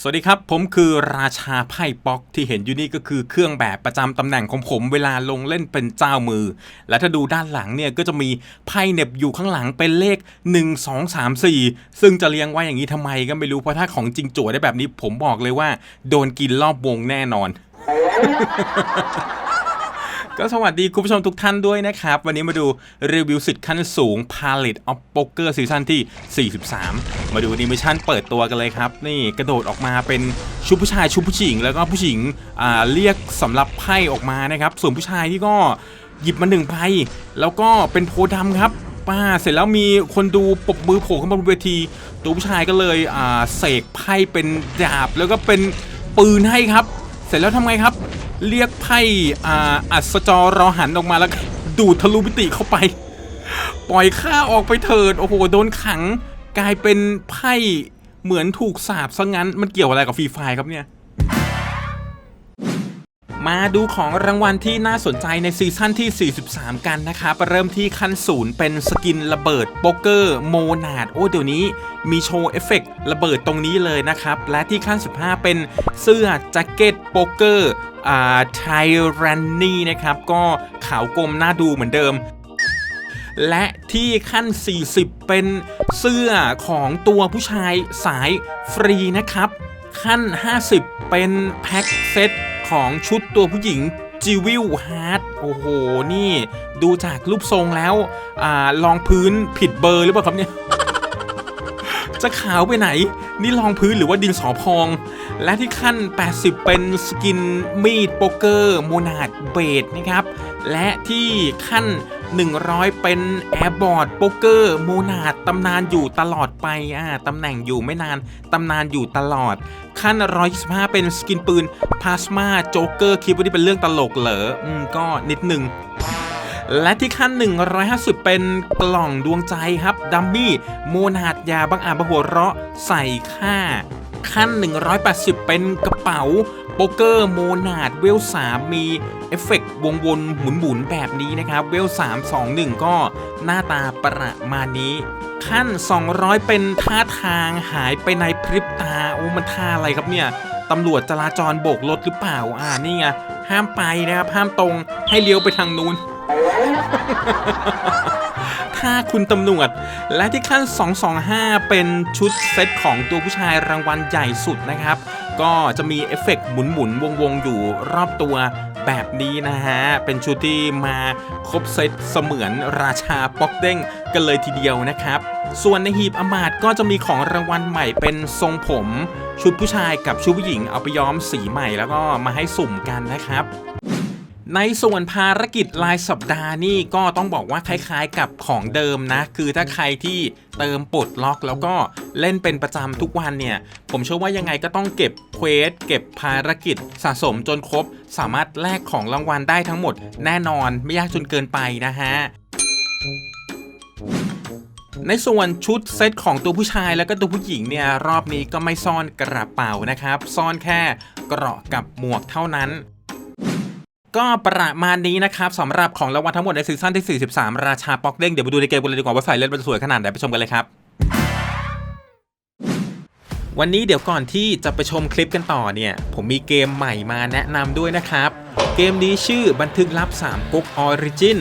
สวัสดีครับ ผมคือราชาไพ่ป๊อกที่เห็นอยู่นี่ก็คือเครื่องแบบประจำตำแหน่งของผมเวลาลงเล่นเป็นเจ้ามือ และถ้าดูด้านหลังเนี่ยก็จะมีไพ่เน็บอยู่ข้างหลังเป็นเลข 1 2 3 4 ซึ่งจะเรียงไว้อย่างนี้ทำไมก็ไม่รู้เพราะถ้าของจริงจั่วได้แบบนี้ผมบอกเลยว่า โดนกินรอบวงแน่นอน ก็สวัสดีคุณผู้ชมทุกท่านด้วยนะครับ วันนี้มาดูรีวิวสิทธิ์ขั้นสูง Palette of Poker ซีซั่นที่ 43 มาดูนิมิชั่นเปิดตัวกันเลยครับ นี่กระโดดออกมาเป็นชุดผู้ชายชุดผู้หญิง แล้วก็ผู้หญิงอ่าเรียกสำหรับไพ่ออกมานะครับ ส่วนผู้ชายที่ก็หยิบมาหนึ่งไพ่แล้วก็เป็นโพธิ์ดำครับป้าเสร็จแล้วมีคนดูปบมือโผล่ขึ้นมาบนเวที ตัวผู้ชายก็เลยอ่าเสกไพ่เป็นดาบแล้วก็เป็นปืนให้ครับ เสร็จแล้วทำไงครับ เรียกไพ่อ่าอัศจรรอหันออกมาแล้วดูดทะลุมิติเข้าไป ปล่อยข้าออกไปเถิด โอ้โห โดนขัง กลายเป็นไพ่เหมือนถูกสาบซะงั้น มันเกี่ยวอะไรกับฟรีไฟครับเนี่ย มาดูของรางวัลที่น่าสนใจในซีซั่นที่ 43 กันนะครับ เริ่มที่ขั้นศูนย์เป็นสกินระเบิดโป๊กเกอร์โมนาดโอ้เดี๋ยวนี้มีโชว์เอฟเฟกต์ระเบิดตรงนี้เลยนะครับ และที่ขั้น 15 เป็นเสื้อแจ็คเก็ตโป๊กเกอร์อ่าไทรันนี่นะครับ ก็ขาวกลมน่าดูเหมือนเดิมและที่ขั้น 40 เป็นเสื้อของตัวผู้ชายสายฟรีนะครับ ขั้น 50 เป็นแพ็คเซต ของชุดตัวผู้หญิงจิวิลฮาร์ดโอ้โห นี่ดูจากรูปทรงแล้วอ่าลองพื้นผิดเบอร์หรือเปล่าครับเนี่ยจะขาวไปไหน นี่รองพื้นหรือว่าดินสอพอง และที่ขั้น 80 เป็นสกินมีดโป๊กเกอร์โมนาดเบดนะครับ และที่ขั้น 100 เป็นแอร์บอร์ดโป๊กเกอร์โมนาดตำนานอยู่ตลอดไปอ่าตำแหน่งอยู่ไม่นาน ตำนานอยู่ตลอด ขั้น 125 เป็นสกินปืนพลาสมาโจ๊กเกอร์คิดว่านี่เป็นเรื่องตลกเหรออืมก็นิดหนึ่งและที่ขั้น 150 เป็นกล่องดวงใจครับ ดัมมี่ โมนาดยาบังอาจบหัวเราะใส่ค่า ขั้น 180 เป็นกระเป๋าโป๊กเกอร์โมนาดเวล3มีเอฟเฟกต์วงวนหมุนๆแบบนี้นะครับ เวล3 2 1ก็หน้าตาประมาณนี้ ขั้น 200 เป็นท่าทางหายไปในพริบตา โอ้มันท่าอะไรครับเนี่ยตำรวจจราจรโบกรถหรือเปล่า อ่านี่ไงห้ามไปนะครับ ห้ามตรงให้เลี้ยวไปทางนู้น ถ้าคุณตำรวจ และที่ขั้น 225 เป็นชุดเซตของตัวผู้ชายรางวัลใหญ่สุดนะครับ ก็จะมีเอฟเฟกต์หมุนๆวงๆอยู่รอบตัวแบบนี้นะฮะ เป็นชุดที่มาครบเซตเสมือนราชาป๊อกเด้งกันเลยทีเดียวนะครับ ส่วนในหีบอมาตก็จะมีของรางวัลใหม่เป็นทรงผม ชุดผู้ชายกับชุดผู้หญิงเอาไปย้อมสีใหม่แล้วก็มาให้สุ่มกันนะครับ ในส่วนภารกิจรายสัปดาห์นี่ก็ต้องบอกว่าคล้ายๆกับของเดิมนะ คือถ้าใครที่เติมปลดล็อกแล้วก็เล่นเป็นประจำทุกวันเนี่ย ผมเชื่อว่ายังไงก็ต้องเก็บเควสเก็บภารกิจสะสมจนครบ สามารถแลกของรางวัลได้ทั้งหมดแน่นอนไม่ยากจนเกินไปนะฮะในส่วนชุดเซตของตัวผู้ชายแล้วก็ตัวผู้หญิงเนี่ยรอบนี้ก็ไม่ซ่อนกระเป๋านะครับ ซ่อนแค่เกราะกับหมวกเท่านั้น ก็ประมาณนี้นะครับสำหรับของรางวัลทั้งหมดในซีซั่นที่ 43 ราชาป๊อกเด้งเดี๋ยวมาดูในเกมกันเลยดีกว่าว่าใส่เล่นมันสวยขนาดไหนไปชมกันเลยครับวันนี้เดี๋ยวก่อนที่จะไปชมคลิปกันต่อเนี่ย ผมมีเกมใหม่มาแนะนำด้วยนะครับ เกมนี้ชื่อบันทึกลับ3ก๊กออริจิน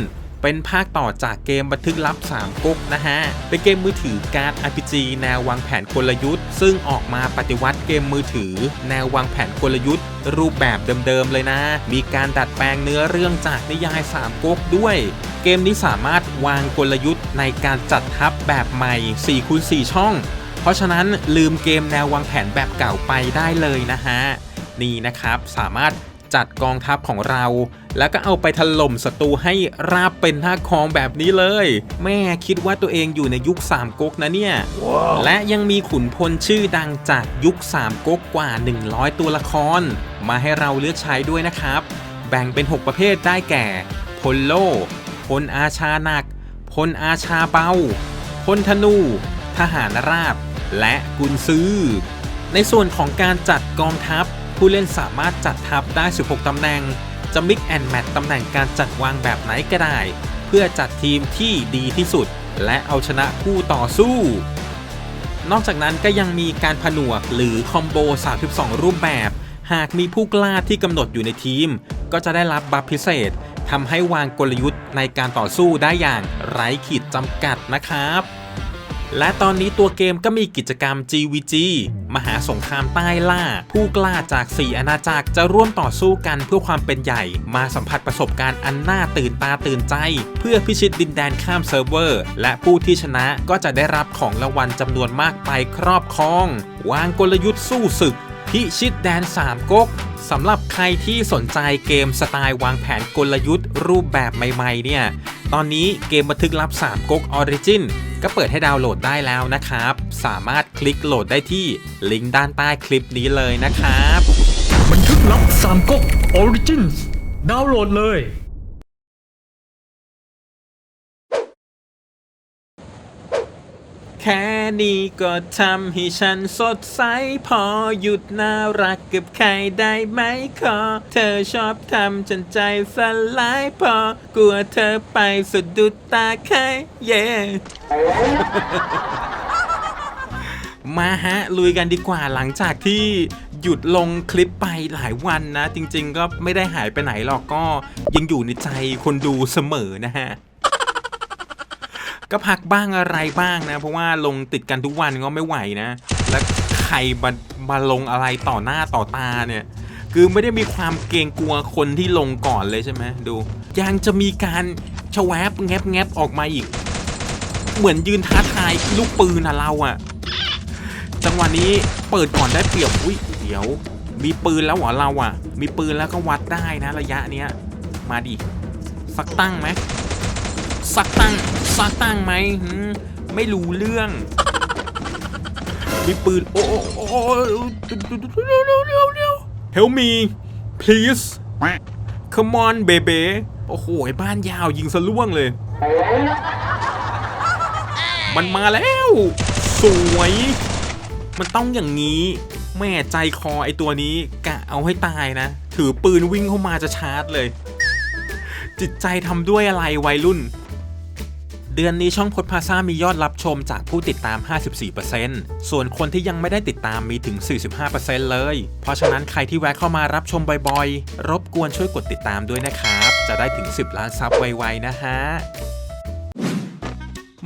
เป็นภาคต่อจากเกมบันทึกลับ 3ก๊กนะฮะ เป็นเกมมือถือการ์ด RPG แนววางแผนกลยุทธ์ ซึ่งออกมาปฏิวัติเกมมือถือ แนววางแผนกลยุทธ์ รูปแบบเดิมๆเลยนะ มีการดัดแปลงเนื้อเรื่องจากนิยาย 3ก๊กด้วย เกมนี้สามารถวางกลยุทธ์ในการจัดทัพแบบใหม่4คูณ4ช่อง เพราะฉะนั้นลืมเกมแนววางแผนแบบเก่าไปได้เลยนะฮะนี่นะครับสามารถ จัดกองทัพของเรา แล้วก็เอาไปถล่มศัตรูให้ราบเป็นท่าคองแบบนี้เลย แม่คิดว่าตัวเองอยู่ในยุค3ก๊กนะเนี่ยและยังมีขุนพลชื่อดังจากยุค3ก๊กกว่า 100 ตัวละคร มาให้เราเลือกใช้ด้วยนะครับ แบ่งเป็น 6 ประเภทได้แก่พลโลพลอาชาหนักพลอาชาเบาพลธนู ทหารราบ และกุนซือในส่วนของการจัดกองทัพ ผู้เล่นสามารถจัดทัพได้ 16 ตำแหน่ง จะมิกแอนแมทตำแหน่งการจัดวางแบบไหนก็ได้ เพื่อจัดทีมที่ดีที่สุด และเอาชนะคู่ต่อสู้ นอกจากนั้นก็ยังมีการผนวกหรือคอมโบ 32 รูปแบบ หากมีผู้กล้าที่กำหนดอยู่ในทีม ก็จะได้รับบัฟพิเศษทำให้วางกลยุทธ์ในการต่อสู้ได้อย่างไร้ขีดจำกัดนะครับ และตอนนี้ตัวเกมก็มีกิจกรรม GVG มหาสงครามใต้ล่า ผู้กล้าจาก4อาณาจักรจะร่วมต่อสู้กันเพื่อความเป็นใหญ่ มาสัมผัสประสบการณ์อันน่าตื่นตาตื่นใจ เพื่อพิชิตดินแดนข้ามเซิร์ฟเวอร์ และผู้ที่ชนะก็จะได้รับของรางวัลจำนวนมากไปครอบครอง วางกลยุทธ์สู้ศึก พิชิตแดนสามก๊กสำหรับใครที่สนใจเกมสไตล์วางแผนกลยุทธ์รูปแบบใหม่ๆ เนี่ย ตอนนี้เกมบันทึกลับ 3ก๊ก Origin ก็เปิดให้ดาวน์โหลดได้แล้วนะครับ สามารถคลิกโหลดได้ที่ลิงก์ด้านใต้คลิปนี้เลยนะครับ บันทึกลับสามก๊ก Origins ดาวน์โหลดเลย ค่นี้ก็ทำให้ฉันสดใส พอหยุดน่ารักกับใครได้ไหมขอ เธอชอบทำจนใจสลายพอ กลัวเธอไปสะดุดตาใครเย่มาฮะ ลุยกันดีกว่าหลังจากที่หยุดลงคลิปไปหลายวันนะ จริงๆก็ไม่ได้หายไปไหนหรอกก็ยังอยู่ในใจคนดูเสมอนะฮะ ก็พักบ้างอะไรบ้างนะ เพราะว่าลงติดกันทุกวันก็ไม่ไหวนะ แล้วใครมามาลงอะไรต่อหน้าต่อตาเนี่ย คือไม่ได้มีความเกรงกลัวคนที่ลงก่อนเลยใช่ไหมดู ยังจะมีการชวบแงบแงบออกมาอีก เหมือนยืนท้าทายลูกปืนอะเราอะจังหวะนี้เปิดก่อนได้เปรียบอุ้ยเดี๋ยว มีปืนแล้วเหรอเราอะมีปืนแล้วก็วัดได้นะระยะเนี้ยมาดิสักตั้งไหม สักตั้งสักตั้งไหมไม่รู้เรื่อง มีปืน โอ้โอ้โอ้เร็วเร็วเร็วเร็ว Help me please Come on baby โอ้โหไอ้บ้านยาวยิงสะล่วงเลย มันมาแล้ว สวย มันต้องอย่างนี้ แม่ใจคอไอตัวนี้ กะเอาให้ตายนะ ถือปืนวิ่งเข้ามาจะชาร์จเลย จิตใจทำด้วยอะไรวัยรุ่น เดือนนี้ช่องพดพาซามียอดรับชมจากผู้ติดตาม 54%ส่วนคนที่ยังไม่ได้ติดตามมีถึง 45%เลย เพราะฉะนั้นใครที่แวะเข้ามารับชมบ่อยๆ รบกวนช่วยกดติดตามด้วยนะครับ จะได้ถึง 10 ล้านซับไวๆนะฮะ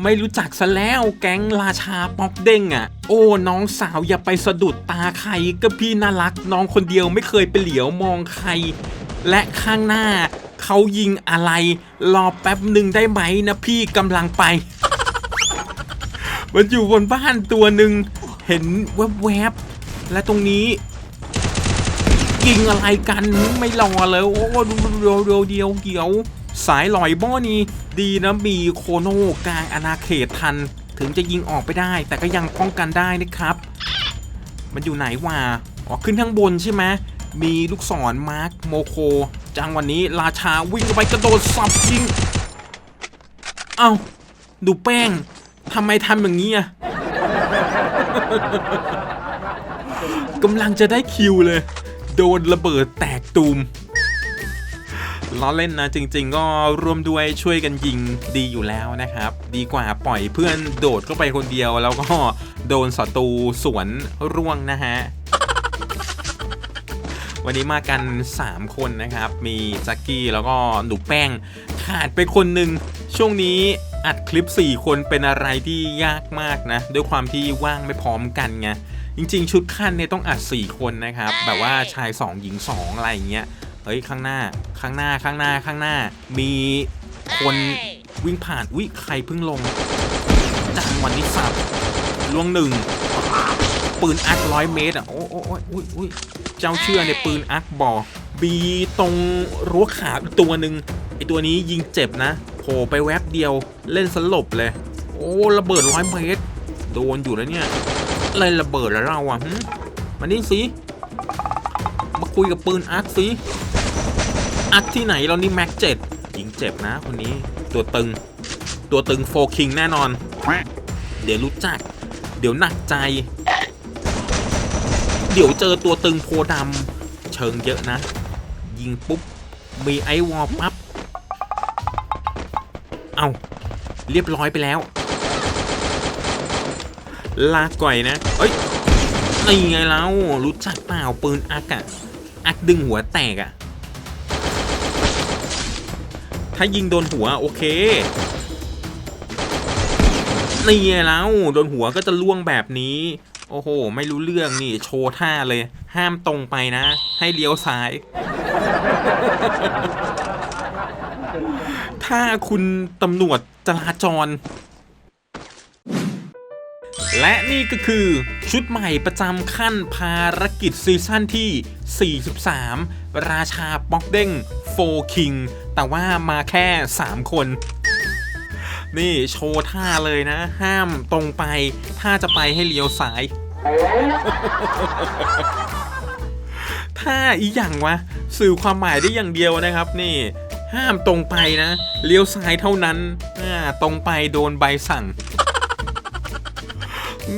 ไม่รู้จักซะแล้วแก๊งราชาป๊อกเด้งอะ โอ้น้องสาวอย่าไปสะดุดตาใครก็พี่น่ารัก น้องคนเดียวไม่เคยไปเหลียวมองใคร และข้างหน้า เขายิงอะไร รอแป๊บหนึ่งได้ไหมนะพี่กำลังไป มันอยู่บนบ้านตัวหนึ่งเห็นแวบๆและตรงนี้ยิงอะไรกันไม่รอเลยโอ้เดียวเดียวเดียวเกี่ยว สายลอยบ้อนี่ดีนะมีโคโน่กลางอาณาเขตทัน ถึงจะยิงออกไปได้ แต่ก็ยังป้องกันได้นะครับ มันอยู่ไหนวะอ๋อขึ้นข้างบนใช่ไหมมีลูกศรมาร์คโมโค จังวันนี้ราชาวิ่งไปกระโดดสับยิง เอ้าดูแป้งทำไมทำอย่างนี้อะกำลังจะได้คิวเลย โดนระเบิดแตกตูมล้อเล่นนะจริง ๆ ก็ร่วมด้วยช่วยกันยิงดีอยู่แล้วนะครับ ดีกว่าปล่อยเพื่อนโดดเข้าไปคนเดียว แล้วก็โดนศัตรูสวนร่วงนะฮะ วันนี้มากัน 3 คนนะครับ มีแจ็กกี้แล้วก็หนูแป้งขาดไปคนหนึ่งช่วงนี้อัดคลิป 4 คนเป็นอะไรที่ยากมากนะ ด้วยความที่ว่างไม่พร้อมกันไงจริง ๆ ชุดขั้นเนี่ยต้องอัด 4 คนนะครับ แบบว่าชาย 2 หญิง 2 อะไรอย่างเงี้ยเฮ้ยข้างหน้าข้างหน้าข้างหน้าข้างหน้า มีคนวิ่งผ่านวิใครเพิ่งลงจังวันนี้สับลวงหนึ่งปืนอักร้อยเมตรอะโอ้โอ้โอ้ยอุ้ยอุ้ยเจ้าเชื่อในปืนอักบอก บีตรงรั้วขาอีกตัวหนึ่งไอตัวนี้ยิงเจ็บนะโผล่ไปแวบเดียวเล่นสลบเลย โอ้ระเบิดร้อยเมตรโดนอยู่แล้วเนี่ยเล่นระเบิดแล้วเราอะมานี่สิมาคุยกับปืนอาร์คสิอาร์คที่ไหนเรานี่แม็กเจ็ดยิงเจ็บนะคนนี้ตัวตึง ตัวตึงโฟคิงแน่นอน เดี๋ยวรู้จัก เดี๋ยวหนักใจ เดี๋ยวเจอตัวตึงโพดำเชิงเยอะนะ ยิงปุ๊บ มีไอวอลปั๊บ เอาเรียบร้อยไปแล้ว ลาก่อยนะ เอ้ยนี่ไงเรารู้จักเปล่าปืนอักอะอักดึงหัวแตกอะถ้ายิงโดนหัวโอเคนี่ไงเราโดนหัวก็จะล่วงแบบนี้ โอ้โห ไม่รู้เรื่องนี่โชว์ท่าเลย ห้ามตรงไปนะ ให้เลี้ยวซ้าย ถ้าคุณตำรวจจราจร และนี่ก็คือชุดใหม่ประจำขั้นภารกิจซีซั่นที่ 43 ราชาป๊อกเด้งโฟคิง แต่ว่ามาแค่ 3 คนนี่โชว์ท่าเลยนะ ห้ามตรงไป ถ้าจะไปให้เลี้ยวซ้าย ถ้าอีอย่างวะสื่อความหมายได้อย่างเดียวนะครับ นี่ ห้ามตรงไปนะเลี้ยวซ้ายเท่านั้นอ่าตรงไปโดนใบสั่ง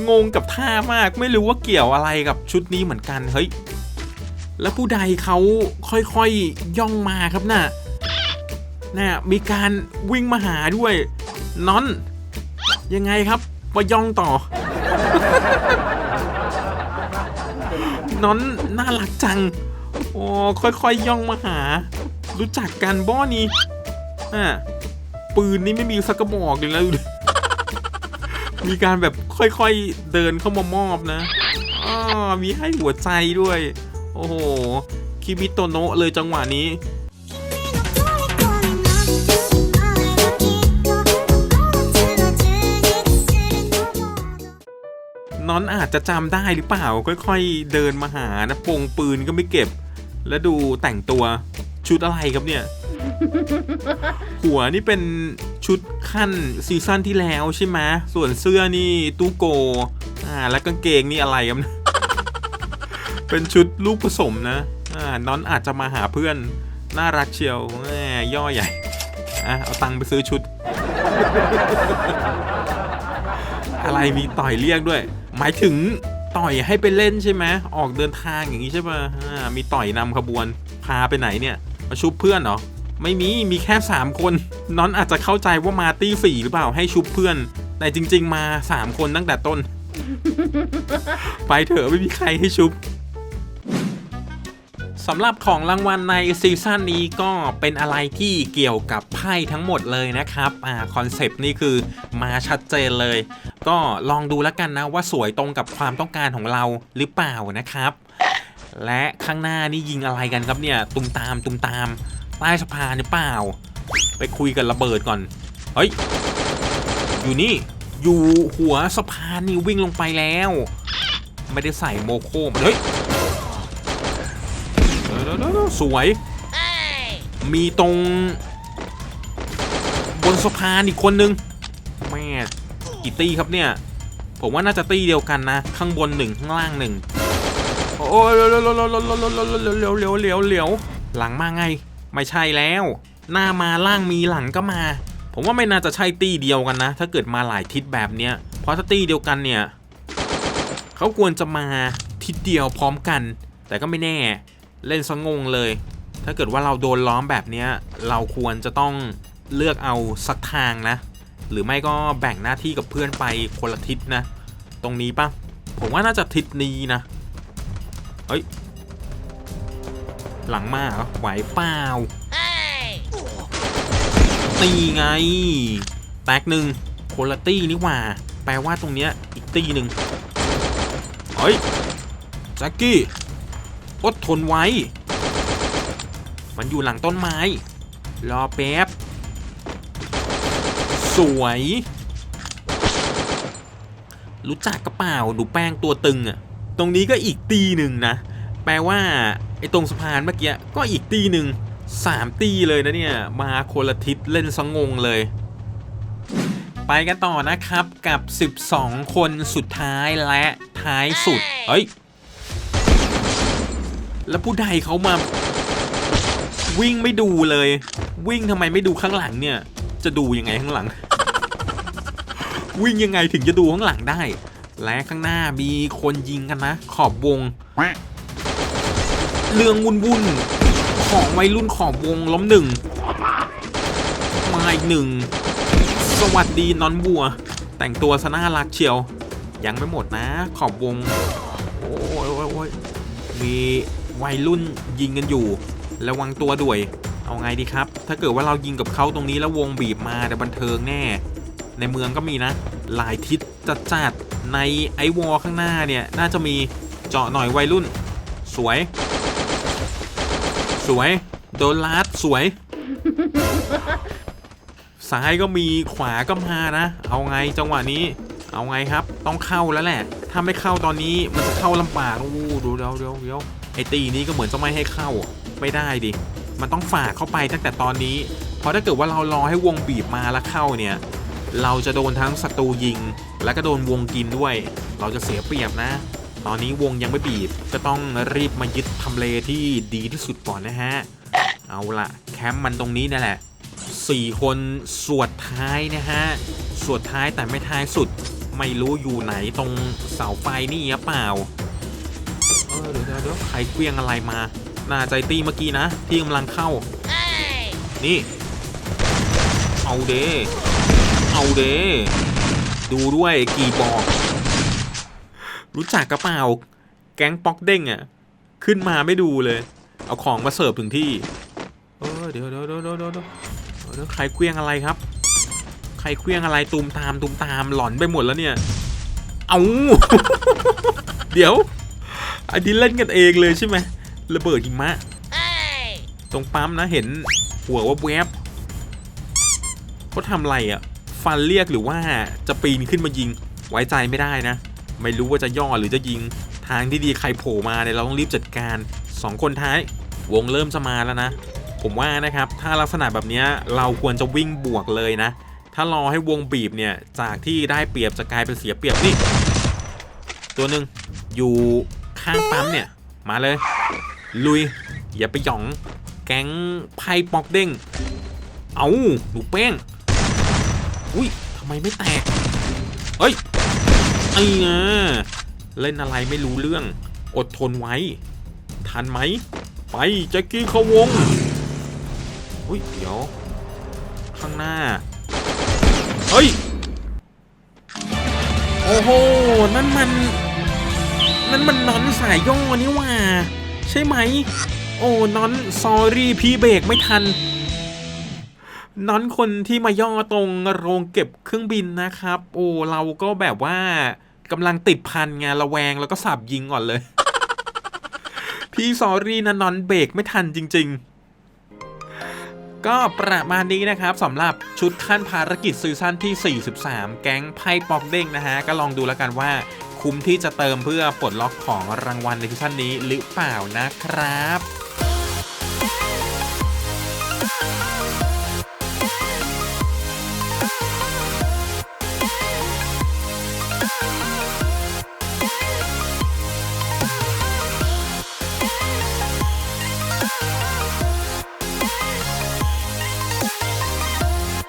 งงกับท่ามากไม่รู้ว่าเกี่ยวอะไรกับชุดนี้เหมือนกันเฮ้ยแล้วผู้ใดเขาค่อยๆย่องมาครับน่ะน่ะมีการวิ่งมาหาด้วยนอน ยังไงครับมาย่องต่อ น้อนน่ารักจัง โอ้ค่อยๆย่องมาหา รู้จักกันบ้อนี้อ่าปืนนี่ไม่มีสักกระบอกเลยนะมีการแบบค่อยๆเดินเข้ามามอบนะอ๋อมีให้หัวใจด้วย โอ้โห คิมิโตโนะเลยจังหวะนี้ น้อนอาจจะจำได้หรือเปล่า ค่อย ๆ เดินมาหานะปงปืนก็ไม่เก็บ แล้วดูแต่งตัวชุดอะไรครับเนี่ย หัวนี่เป็นชุดขั้นซีซั่นที่แล้วใช่ไหมส่วนเสื้อนี่ตู้โก อ่า แล้วกางเกงนี่อะไรครับเป็นชุดลูกผสมนะ อ่า น้อนอาจจะมาหาเพื่อน น่ารักเชียวแหมย่อใหญ่ อะ เอาตังค์ไปซื้อชุด อะไรมีต่อยเรียกด้วย หมายถึงต่อยให้ไปเล่นใช่ไหมออกเดินทางอย่างนี้ใช่ป่ะอ่ามีต่อยนำขบวนพาไปไหนเนี่ยมาชุบเพื่อนเหรอไม่มีมีแค่ 3 คนน้อนอาจจะเข้าใจว่ามาตี้สี่หรือเปล่าให้ชุบเพื่อน แต่จริง ๆ มา 3 คนตั้งแต่ต้น ไปเถอะไม่มีใครให้ชุบ สำหรับของรางวัลในซีซั่นนี้ก็เป็นอะไรที่เกี่ยวกับไพ่ทั้งหมดเลยนะครับอ่าคอนเซปต์นี่คือมาชัดเจนเลย ก็ลองดูแล้วกันนะว่าสวยตรงกับความต้องการของเราหรือเปล่านะครับ และข้างหน้านี่ยิงอะไรกันครับเนี่ยตุมตามตุมตามใต้สะพานหรือเปล่า ไปคุยกันระเบิดก่อนเฮ้ยอยู่นี่อยู่หัวสะพานนี่วิ่งลงไปแล้ว ไม่ได้ใส่โมโคมาเฮ้ย แล้วสวย มีตรง บนสะพานอีกคนนึง แม่กี่ตีครับเนี่ย ผมว่าน่าจะตีเดียวกันนะ ข้างบนหนึ่งข้างล่างหนึ่งโอ้ยเร็วเร็วเร็วเร็วเร็วเร็วเร็วหลังมาไง ไม่ใช่แล้ว หน้ามาล่างมีหลังก็มา ผมว่าไม่น่าจะใช่ตี้เดียวกันนะ ถ้าเกิดมาหลายทิศแบบเนี้ยเพราะถ้าตี้เดียวกันเนี่ยเขาควรจะมาทิศเดียวพร้อมกัน แต่ก็ไม่แน่ เล่นสงงเลย ถ้าเกิดว่าเราโดนล้อมแบบนี้เราควรจะต้องเลือกเอาสักทางนะ หรือไม่ก็แบ่งหน้าที่กับเพื่อนไปคนละทิศนะ ตรงนี้ปะผมว่าน่าจะทิศนี้นะ เฮ้ย หลังมาหรอไหวเปล่าตีไง แตกหนึ่งคนละตี้นี่หว่า แปลว่าตรงเนี้ยอีกตี้หนึ่งเฮ้ยแจ็คกี้ อดทนไว้ มันอยู่หลังต้นไม้ รอแป๊บ สวย รู้จักกระเป๋าดูแป้งตัวตึงอะตรงนี้ก็อีกตีหนึ่งนะ แปลว่า ไอ้ตรงสะพานเมื่อกี้ก็อีกตีหนึ่งสามตีเลยนะเนี่ย มาคนละทิศเล่นสงงเลย ไปกันต่อนะครับกับ 12 คนสุดท้ายและท้ายสุด เฮ้ย แล้วผู้ใดเขามา วิ่งไม่ดูเลย วิ่งทำไมไม่ดูข้างหลังเนี่ย จะดูยังไงข้างหลัง วิ่งยังไงถึงจะดูข้างหลังได้ และข้างหน้ามีคนยิงกันนะ ขอบวง เรื่องวุ่นวุ่นๆของวัยรุ่นขอบวงล้มหนึ่งมาอีกหนึ่ง สวัสดีนอนบัว แต่งตัวซะน่ารักเชียว ยังไม่หมดนะ ขอบวง โอ้ยโอ้ยโอ้ยมี วัยรุ่นยิงกันอยู่ ระวังตัวด้วย เอาไงดีครับ ถ้าเกิดว่าเรายิงกับเขาตรงนี้แล้ววงบีบมาเดี๋ยวบันเทิงแน่ ในเมืองก็มีนะ หลายทิศจัดจัดในไอวอลข้างหน้าเนี่ย น่าจะมีเจาะหน่อยวัยรุ่น สวย สวย โดนลัดสวย ซ้ายก็มีขวาก็มานะ เอาไงจังหวะนี้ เอาไงครับ ต้องเข้าแล้วแหละ ถ้าไม่เข้าตอนนี้มันจะเข้าลำบากโอ้ดูเดี๋ยวเดี๋ยวเดี๋ยวไอตีนี้ก็เหมือนจะไม่ให้เข้า ไม่ได้ดิ มันต้องฝากเข้าไปตั้งแต่ตอนนี้ เพราะถ้าเกิดว่าเรารอให้วงบีบมาแล้วเข้าเนี่ย เราจะโดนทั้งศัตรูยิง แล้วก็โดนวงกินด้วย เราจะเสียเปรียบนะ ตอนนี้วงยังไม่บีบ ก็ต้องรีบมายึดทำเลที่ดีที่สุดก่อนนะฮะ เอาละแคมป์มันตรงนี้นั่นแหละสี่คนสวดท้ายนะฮะ สวดท้ายแต่ไม่ท้ายสุด ไม่รู้อยู่ไหนตรงเสาไฟนี่หรือเปล่า เออเดี๋ยวเดี๋ยวเดี๋ยวใครเคลี้ยงอะไรมาน่าใจตีเมื่อกี้นะ ที่กำลังเข้า นี่ เอาเดเอาเดดูด้วยกี่บอก รู้จักกระเป๋าแก๊งป๊อกเด้งอะขึ้นมาไม่ดูเลย เอาของมาเสิร์ฟถึงที่ เออเดี๋ยวเดี๋ยวเดี๋ยวเดี๋ยวเดี๋ยวเดี๋ยวใครเคลี้ยงอะไรครับใค รเคลี้ยงอะไรตูมตามตูมตามหลอนไปหมดแล้วเนี่ย เอาเดี๋ยว อันนี้เล่นกันเองเลยใช่ไหมระเบิดหิมะตรงปั๊มนะเห็นหัวว่าแวบเขาทำอะไรอะ่ะ ฟันเรียกหรือว่าจะปีนขึ้นมายิง ไว้ใจไม่ได้นะ ไม่รู้ว่าจะย่อหรือจะยิง ทางที่ดีใครโผล่มาเนี่ยเราต้องรีบจัดการสองคนท้ายวงเริ่มจะมาแล้วนะ ผมว่านะครับ ถ้าลักษณะแบบนี้เราควรจะวิ่งบวกเลยนะ ถ้ารอให้วงบีบเนี่ย จากที่ได้เปรียบจะกลายเป็นเสียเปรียบนี่ ตัวหนึ่งอยู่ข้างปั๊มเนี่ย มาเลย ลุย อย่าไปหยอง แก๊งไพ่ปอกเด้ง เอาหนูเป้ง อุ้ยทำไมไม่แตกเฮ้ยไอ้เงเล่นอะไรไม่รู้เรื่อง อดทนไว้ ทันไหม ไปแจ็คกี้เข้าวง อุ้ย เดี๋ยว ข้างหน้า เฮ้ย โอ้โห นั่นมัน นั่นมันนอนสายย่อนี่ว่า ใช่ไหม โอ้นอนซอรี่พี่เบรกไม่ทันนอนคนที่มาย่อตรงโรงเก็บเครื่องบินนะครับ โอ้เราก็แบบว่ากำลังติดพันไงระแวงแล้วก็สับยิงก่อนเลย พี่ซอรี่นะนอนเบรกไม่ทันจริง ๆ ก็ประมาณนี้นะครับสำหรับชุดขั้นภารกิจซีซั่นที่ 43 แก๊งไพ่ปอกเด้งนะฮะ ก็ลองดูแล้วกันว่าคุ้มที่จะเติมเพื่อปลดล็อกของรางวัลในซีซั่นนี้หรือเปล่านะครับ